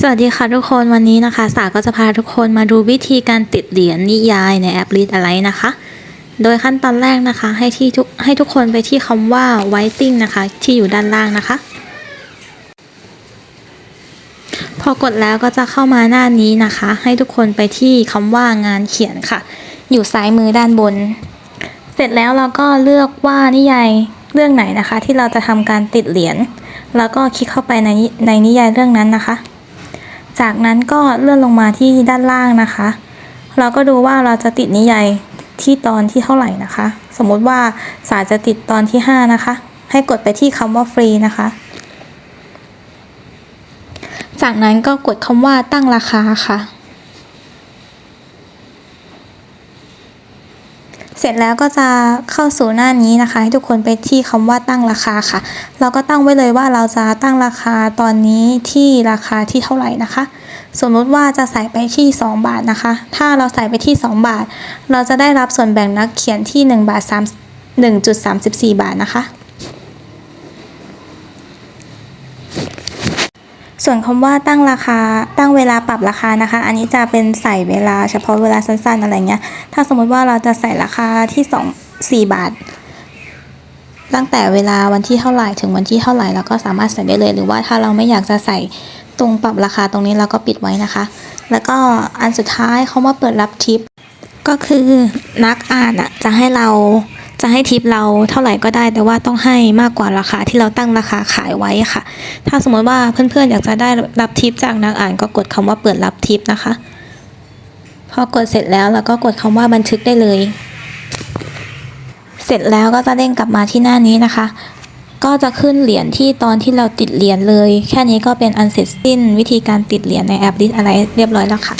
สวัสดีค่ะทุกคนวันนี้นะคะ สาก็จะพาทุกคนมาดูวิธีการติดเหรียญนิยายในแอป Read อะไรนะคะ โดยขั้นตอนแรกนะคะ ให้ที่ทุกให้ทุกคนไปที่คำว่า Writing นะคะ ที่อยู่ด้านล่างนะคะ พอกดแล้วก็จะเข้ามาหน้านี้นะคะ ให้ทุกคนไปที่คำว่างานเขียนค่ะ อยู่ซ้ายมือด้านบน เสร็จแล้วเราก็เลือกว่านิยายเรื่องไหนนะคะ ที่เราจะทำการติดเหรียญแล้วก็คลิกเข้าไปในในนิยายเรื่องนั้นนะคะ จากนั้นก็เลื่อนลงมาที่ด้านล่างนะคะ เราก็ดูว่าเราจะติดนิยายที่ตอนที่เท่าไหร่นะคะ สมมุติว่าสายจะติดตอนที่ 5 นะคะ ให้กดไปที่คำว่าฟรีนะคะ จากนั้นก็กดคำว่าตั้งราคาค่ะ เสร็จแล้วก็จะเข้าสู่หน้านี้นะคะ ให้ทุกคนไปที่คำว่าตั้งราคาค่ะ เราก็ตั้งไว้เลยว่าเราจะตั้งราคาตอนนี้ที่ราคาที่เท่าไหร่นะคะ สมมติว่าจะใส่ไปที่ 2 บาทนะคะ ถ้าเราใส่ไปที่ 2 บาท เราจะได้รับส่วนแบ่งนักเขียนที่ 1 บาท3 1.34 บาทนะคะ ส่วนคำว่าตั้งราคาตั้งเวลาปรับราคานะคะ อันนี้จะเป็นใส่เวลาเฉพาะเวลาสั้นๆอะไรเงี้ย ถ้าสมมติว่าเราจะใส่ราคาที่สองสี่บาท ตั้งแต่เวลาวันที่เท่าไหร่ถึงวันที่เท่าไหร่เราก็สามารถใส่ได้เลย หรือว่าถ้าเราไม่อยากจะใส่ตรงปรับราคาตรงนี้เราก็ปิดไว้นะคะ แล้วก็อันสุดท้ายเขามาเปิดรับทิป ก็คือนักอ่านอะจะให้เรา จะให้ทิปเราเท่าไหร่ก็ได้ แต่ว่าต้องให้มากกว่าราคาที่เราตั้งราคาขายไว้ค่ะ ถ้าสมมติว่าเพื่อนๆอยากจะได้รับทิปจากนักอ่านก็กดคำว่าเปิดรับทิปนะคะ พอกดเสร็จแล้วเราก็กดคำว่าบันทึกได้เลย เสร็จแล้วก็จะเด้งกลับมาที่หน้านี้นะคะก็จะขึ้นเหรียญที่ตอนที่เราติดเหรียญเลย แค่นี้ก็เป็นอันเสร็จสิ้นวิธีการติดเหรียญในแอปดิสอะไรเรียบร้อยแล้วค่ะ